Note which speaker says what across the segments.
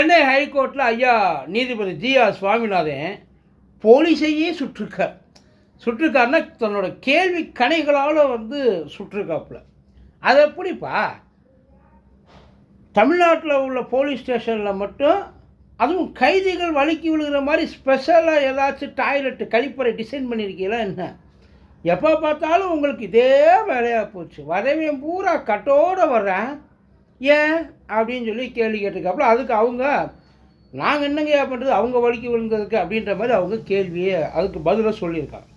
Speaker 1: சென்னை ஹைகோர்ட்டில் ஐயா நீதிபதி ஜி ஆர் சுவாமிநாதன் போலீஸையே சுற்றுக்கார் சுட்டிருக்காருன்னா தன்னோட கேள்வி கணைகளால் வந்து சுட்டிருக்காப்புல. அது எப்படிப்பா? தமிழ்நாட்டில் உள்ள போலீஸ் ஸ்டேஷனில் மட்டும் அதுவும் கைதிகள் வழுக்கி விழுகிற மாதிரி ஸ்பெஷலாக ஏதாச்சும் டாய்லெட்டு கழிப்பறை டிசைன் பண்ணியிருக்கீங்களா என்ன? எப்போ பார்த்தாலும் உங்களுக்கு இதே வேலையாக போச்சு. வரவேன் பூரா கட்டோடு வர்றேன். ஏன் அப்படின்னு சொல்லி கேள்வி கேட்டிருக்காப்புல அதுக்கு அவங்க நாங்கள் என்னங்க பண்ணுறது அவங்க வலிக்கு விழுங்கிறதுக்கு அப்படின்ற மாதிரி அவங்க கேள்வியை அதுக்கு பதிலாக சொல்லியிருக்காங்க.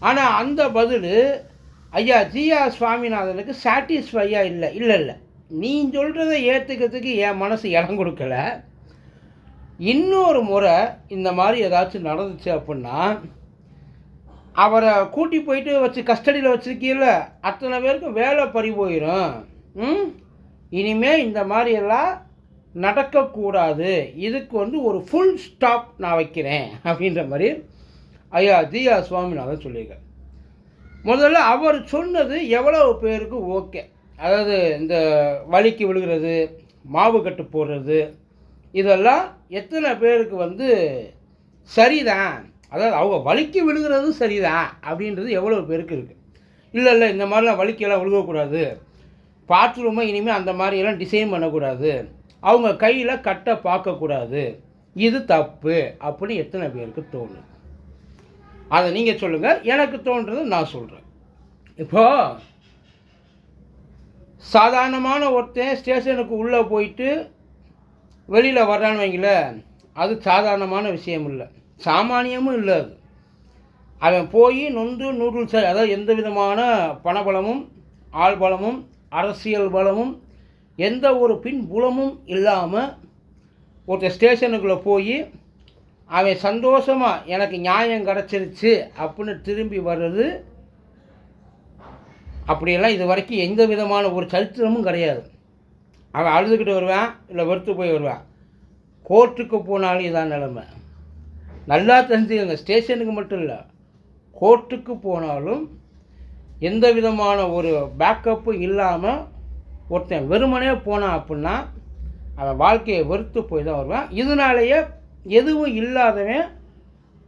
Speaker 1: ஆனால் அந்த பதில் ஐயா ஜியா சுவாமிநாதனுக்கு சாட்டிஸ்ஃபையாக இல்லை இல்லை இல்லை. நீ சொல்கிறத ஏற்றுக்கிறதுக்கு என் மனசு இடம் கொடுக்கல. இன்னொரு முறை இந்த மாதிரி ஏதாச்சும் நடந்துச்சு அப்படின்னா அவரை கூட்டி போயிட்டு வச்சு கஸ்டடியில் வச்சுருக்கீல்ல அத்தனை பேருக்கும் வேலை பறி போயிடும் ம்? இனிமே இந்த மாதிரியெல்லாம் நடக்கக்கூடாது. இதுக்கு வந்து ஒரு ஃபுல் ஸ்டாப் நான் வைக்கிறேன் அப்படின்ற மாதிரி ஐயா ஜியா சுவாமிநாதன் சொல்லியிருக்கார். முதல்ல அவர் சொன்னது எவ்வளவு பேருக்கு ஓகே. அதாவது இந்த வலிக்கு விழுகிறது மாவு கட்டு போடுறது இதெல்லாம் எத்தனை பேருக்கு வந்து சரிதான். அதாவது அவங்க வலிக்கு விழுகிறது சரிதான் அப்படின்றது எவ்வளோ பேருக்கு இருக்குது இல்லை இல்லை இந்த மாதிரிலாம் வலிக்கெல்லாம் விழுகக்கூடாது. பாத்ரூமை இனிமேல் அந்த மாதிரியெல்லாம் டிசைன் பண்ணக்கூடாது. அவங்க கையில் கட்டை பார்க்கக்கூடாது. இது தப்பு அப்படின்னு எத்தனை பேருக்கு தோணும் அதை நீங்கள் சொல்லுங்கள் எனக்கு தோன்றது நான் சொல்கிறேன் இப்போது சாதாரணமான ஒருத்தன் ஸ்டேஷனுக்கு உள்ளே போயிட்டு வெளியில் வர்றான்னு வைங்களேன் அது சாதாரணமான விஷயம் இல்லை. சாமானியமும் இல்லை அது. அவன் போய் நொந்து நூடுல்ஸ் அதாவது எந்த விதமான பணபலமும் ஆள்பலமும் அரசியல் பலமும் எந்த ஒரு பின்புலமும் இல்லாமல் ஒருத்தர் ஸ்டேஷனுக்குள்ளே போய் அவன் சந்தோஷமாக எனக்கு நியாயம் கிடச்சிருச்சு அப்படின்னு திரும்பி வர்றது அப்படியெல்லாம் இது வரைக்கும் எந்த விதமான ஒரு சரித்திரமும் கிடையாது. அவன் அழுதுகிட்டு வருவான் இல்லை வெறுத்து போய் வருவான். கோர்ட்டுக்கு போனாலும் இதான் நிலமை. நல்லா தெரிஞ்சுக்கங்க ஸ்டேஷனுக்கு மட்டும் இல்லை கோர்ட்டுக்கு போனாலும் எந்த விதமான ஒரு பேக்கப்பும் இல்லாமல் ஒருத்தன் வெறுமனே போனான் அப்படின்னா அவன் வாழ்க்கையை வெறுத்து போய் தான் வருவான். இதனாலேயே எதுவும் இல்லாதவன்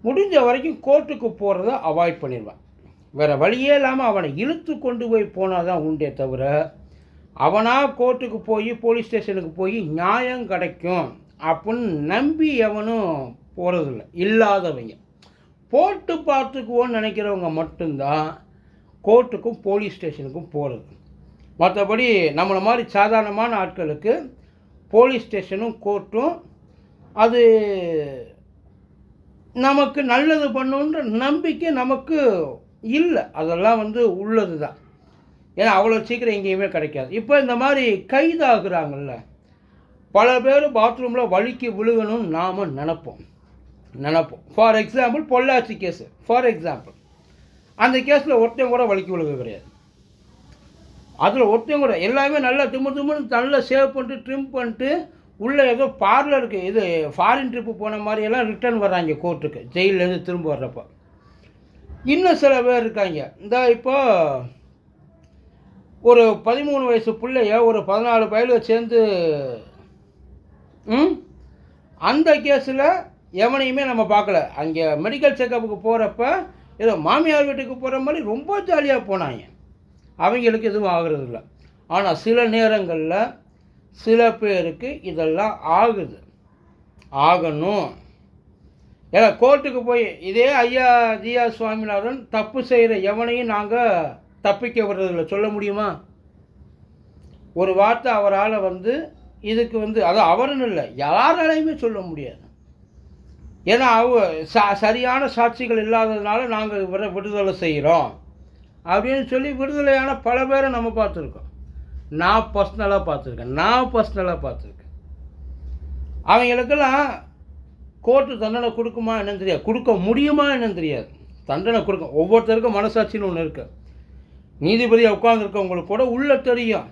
Speaker 1: முடிஞ்ச வரைக்கும் கோர்ட்டுக்கு போகிறத அவாய்ட் பண்ணிடுவான். வேறு வழியே இல்லாமல் அவனை இழுத்து கொண்டு போய் போனால் தான் உண்டே தவிர அவனாக கோர்ட்டுக்கு போய் போலீஸ் ஸ்டேஷனுக்கு போய் நியாயம் கிடைக்கும் அப்படின்னு நம்பி எவனும் போகிறதில்ல இல்லாதவங்க. போட்டு பார்த்துக்குவோன்னு நினைக்கிறவங்க மட்டும்தான் கோர்ட்டுக்கும் போலீஸ் ஸ்டேஷனுக்கும் போகிறது மற்றபடி நம்மளை மாதிரி சாதாரணமான ஆட்களுக்கு போலீஸ் ஸ்டேஷனும் கோர்ட்டும் அது நமக்கு நல்லது பண்ணுன்ற நம்பிக்கை நமக்கு இல்லை. அதெல்லாம் வந்து உள்ளது தான் ஏன்னா அவ்வளோ சீக்கிரம் எங்கேயுமே கிடைக்காது. இப்போ இந்த மாதிரி கைதாகிறாங்கல்ல பல பேர் பாத்ரூமில் வழுக்கி விழுகணும்னு நாம் நினப்போம். நினப்போம். For example Pollachi case for example அந்த கேஸில் ஒருத்தன் கூட வலிக்கு விழுக கிடையாது. அதில் ஒருத்தன் கூட எல்லாமே நல்லா திம்மு திம்முன்னு நல்லா சேவ் பண்ணிட்டு ட்ரிம் பண்ணிட்டு உள்ளே ஏதோ பார்லருக்கு இது ஃபாரின் ட்ரிப்பு போன மாதிரியெல்லாம் ரிட்டர்ன் வர்றாங்க கோர்ட்டுக்கு ஜெயிலேருந்து திரும்ப வர்றப்போ. இன்னும் சில பேர் இருக்காங்க. இந்த இப்போ ஒரு பதிமூணு வயசு பிள்ளைய ஒரு பதினாலு பயலுக சேர்ந்து அந்த கேஸில் எவனையுமே நம்ம பார்க்கல. அங்கே மெடிக்கல் செக்கப்புக்கு போகிறப்ப ஏதோ மாமியார் வீட்டுக்கு போகிற மாதிரி ரொம்ப ஜாலியாக போனாங்க. அவங்களுக்கு எதுவும் ஆகிறது இல்லை. ஆனால் சில நேரங்களில் சில பேருக்கு இதெல்லாம் ஆகுது. ஆகணும். ஏன்னா கோர்ட்டுக்கு போய் இதே ஐயா ஜியா சுவாமிநாதன் தப்பு செய்கிற எவனையும் நாங்கள் தப்பிக்க விடுறதில்ல சொல்ல முடியுமா? ஒரு வார்த்தை அவரால் வந்து இதுக்கு வந்து அது அவருன்னு இல்லை யாராலையுமே சொல்ல முடியாது. ஏன்னா அவ ச சரியான சாட்சிகள் இல்லாததுனால நாங்கள் விட விடுதலை செய்கிறோம் அப்படின்னு சொல்லி விடுதலையான பல பேரை நம்ம பார்த்துருக்கோம். நான் பர்சனலாக பார்த்துருக்கேன். நான் பர்சனலாக பார்த்துருக்கேன். அவங்களுக்கெல்லாம் கோர்ட்டு தண்டனை கொடுக்குமா என்னன்னு தெரியாது. கொடுக்க முடியுமா என்னன்னு தெரியாது. தண்டனை கொடுக்கும் ஒவ்வொருத்தருக்கும் மனசாட்சின்னு ஒன்று இருக்குது நீதிபதியாக உட்காந்துருக்கவங்களுக்கு கூட உள்ள தெரியும்.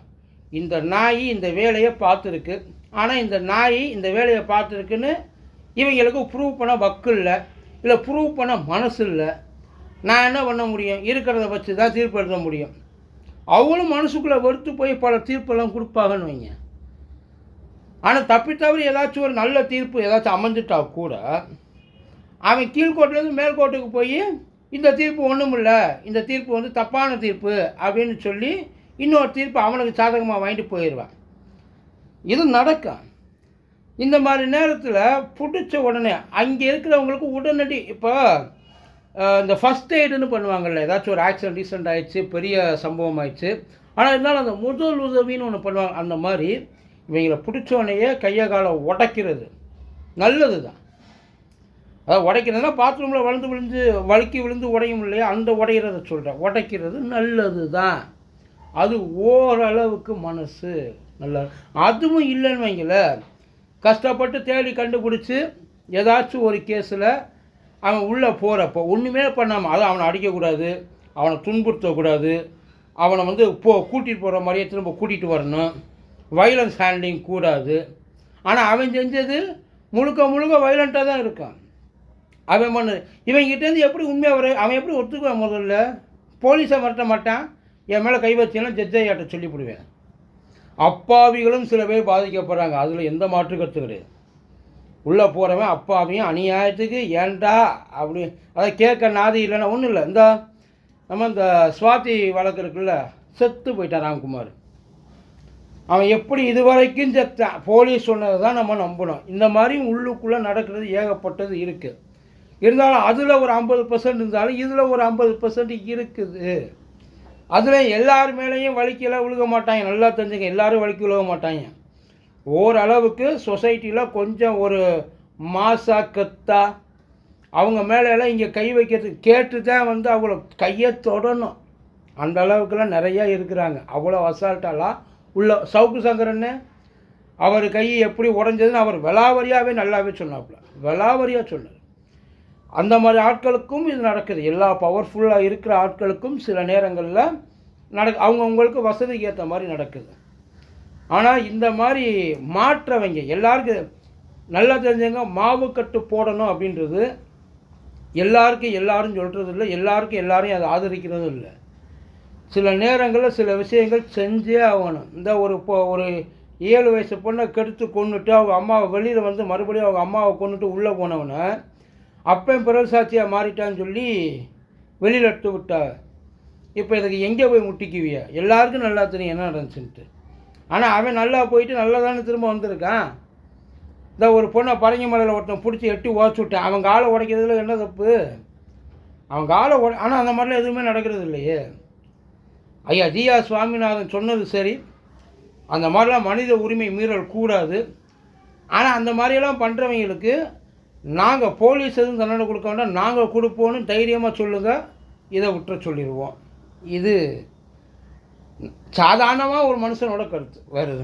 Speaker 1: இந்த நாய் இந்த வேலையை பார்த்துருக்கு. ஆனால் இந்த நாய் இந்த வேலையை பார்த்துருக்குன்னு இவங்களுக்கு ப்ரூவ் பண்ண வக்கு இல்லை இல்லை ப்ரூவ் பண்ண மனசு இல்லை நான் என்ன பண்ண முடியும்? இருக்கிறத வச்சு தான் தீர்ப்பு எழுத முடியும். அவங்களும் மனசுக்குள்ளே வெறுத்து போய் பல தீர்ப்பெல்லாம் கொடுப்பாங்கன்னு வைங்க. ஆனால் தப்பி தவிர ஏதாச்சும் ஒரு நல்ல தீர்ப்பு ஏதாச்சும் அமைஞ்சிட்டா கூட அவன் கீழ்கோட்டிலேருந்து மேல்கோட்டுக்கு போய் இந்த தீர்ப்பு ஒன்றும் இல்லை இந்த தீர்ப்பு வந்து தப்பான தீர்ப்பு அப்படின்னு சொல்லி இன்னொரு தீர்ப்பு அவனுக்கு சாதகமாக வாங்கிட்டு போயிடுவான் இது நடக்கும். இந்த மாதிரி நேரத்தில் பிடிச்ச உடனே அங்கே இருக்கிறவங்களுக்கு உடனடி இப்போ இந்த ஃபஸ்ட் எய்டுன்னு பண்ணுவாங்கள்ல ஏதாச்சும் ஒரு ஆக்சிடென்ட் ரீசெண்ட் ஆயிடுச்சு பெரிய சம்பவம் ஆயிடுச்சு. ஆனால் இருந்தாலும் அந்த முதல் உதவின்னு ஒன்று பண்ணுவாங்க. அந்த மாதிரி இவங்களை பிடிச்ச உடனேயே கையை காலை உடைக்கிறது நல்லது தான் அதாவது உடைக்கிறதுனா பாத்ரூமில் வளர்ந்து விழுந்து வழுக்கி விழுந்து உடையும் இல்லையா? அந்த உடையிறத சொல்கிறேன் உடைக்கிறது நல்லது தான் அது ஓரளவுக்கு மனசு நல்ல அதுவும் இல்லைன்னு வைங்களேன். கஷ்டப்பட்டு தேடி கண்டுபிடிச்சி ஏதாச்சும் ஒரு கேஸில் அவன் உள்ளே போகிறப்போ ஒன்றுமே பண்ணாமல் அதை அவனை அடிக்கக்கூடாது அவனை துன்புறுத்தக்கூடாது அவனை வந்து போ கூட்டிகிட்டு போகிற மாதிரியே திரும்ப கூட்டிகிட்டு வரணும். வைலன்ஸ் ஹேண்ட்லிங் கூடாது. ஆனால் அவன் செஞ்சது முழுக்க முழுக்க வைலண்ட்டாக தான் இருக்கான். அவன் பண்ணு இவங்கிட்டேருந்து எப்படி உண்மையாக வர அவன் எப்படி ஒத்துக்குவான் முதல்ல? போலீஸை மிரட்ட மாட்டான். என் மேலே கை வச்சேன்னா ஜட்ஜையாட்ட சொல்லிவிடுவேன் அப்பாவிகளும் சில பேர் பாதிக்கப்படுறாங்க. அதில் எந்த மாற்று கருத்து கிடையாது. உள்ளே போகிறவன் அப்பாவியும் அநியாயத்துக்கு ஏன்டா அப்படி அதை கேட்க நாதி இல்லைன்னா ஒன்றும் இல்லை. இந்த நம்ம இந்த சுவாதி வழக்கு இருக்குல்ல செத்து போயிட்டான் ராம்குமார். அவன் எப்படி இதுவரைக்கும் செத்தான் போலீஸ் சொன்னதை தான் நம்ம நம்பணும். இந்த மாதிரி உள்ளுக்குள்ளே நடக்கிறது ஏகப்பட்டது இருக்குது இருந்தாலும் அதில் ஒரு ஐம்பது பர்சன்ட் இருந்தாலும் இதில் ஒரு ஐம்பது பர்சன்ட் இருக்குது. அதில் எல்லார் மேலேயும் வலிக்கெல்லாம் விழுக மாட்டாங்க. நல்லா தெரிஞ்சுங்க எல்லாரும் வலிக்கு விழுக மாட்டாங்க. ஓரளவுக்கு சொசைட்டியில் கொஞ்சம் ஒரு மாசா கத்தா அவங்க மேலெல்லாம் இங்கே கை வைக்கிறதுக்கு கேட்டு தான் வந்து அவங்கள கையை தொடணும். அந்த அளவுக்குலாம் நிறையா இருக்கிறாங்க. அவ்வளோ அசால்ட்டாலாம் உள்ள சவுக்கு சங்கரன்னு அவர் கை எப்படி உடஞ்சதுன்னு அவர் விலாவரியாகவே நல்லாவே சொன்னாப்புல. விலாவரியாக சொன்னார். அந்த மாதிரி ஆட்களுக்கும் இது நடக்குது. எல்லா பவர்ஃபுல்லாக இருக்கிற ஆட்களுக்கும் சில நேரங்களில் நட அவங்கவுங்களுக்கு வசதிக்கு ஏற்ற மாதிரி நடக்குது. ஆனால் இந்த மாதிரி மாற்றவங்க எல்லாருக்கும் நல்லா தெரிஞ்சவங்க மாவு கட்டு போடணும் அப்படின்றது எல்லாருக்கும் எல்லாரும் சொல்கிறது இல்லை எல்லாருக்கும் எல்லாரையும் அதை ஆதரிக்கிறதும் இல்லை. சில நேரங்களில் சில விஷயங்கள் செஞ்சே ஆகணும். இந்த ஒரு இப்போ ஒரு ஏழு வயசு பொண்ணை கெடுத்து கொண்டுட்டு அவங்க அம்மாவை வெளியில் வந்து மறுபடியும் அவங்க அம்மாவை கொண்டுட்டு உள்ளே போனவனை அப்பன் பிறல் சாட்சியாக மாறிட்டான்னு சொல்லி வெளியில் எடுத்து விட்டா இப்போ இதுக்கு எங்கே போய் முட்டிக்குவியா? எல்லாருக்கும் நல்லா தெரியும் என்ன நடந்துச்சுன்ட்டு. ஆனால் அவன் நல்லா போயிட்டு நல்லா தானே திரும்ப வந்திருக்கான். இந்த ஒரு பொண்ணை பரங்கி மலையில் ஒருத்தன் பிடிச்சி எட்டி உடச்சி விட்டேன். அவன் காலை உடைக்கிறதுல என்ன தப்பு? அவன் காலை உட ஆனால் அந்த மாதிரிலாம் எதுவுமே நடக்கிறது இல்லையே. ஐயா ஜியா சுவாமிநாதன் சொன்னது சரி. அந்த மாதிரிலாம் மனித உரிமை மீறல் கூடாது. ஆனால் அந்த மாதிரியெல்லாம் பண்ணுறவங்களுக்கு நாங்கள் போலீஸ் எதுவும் தண்டனை கொடுக்க வேண்டாம். நாங்கள் கொடுப்போன்னு தைரியமாக சொல்லுங்கள் இதை விட்டுற சொல்லிடுவோம். இது சாதாரணமாக ஒரு மனுஷனோட கருத்து. வேறு எதுவும்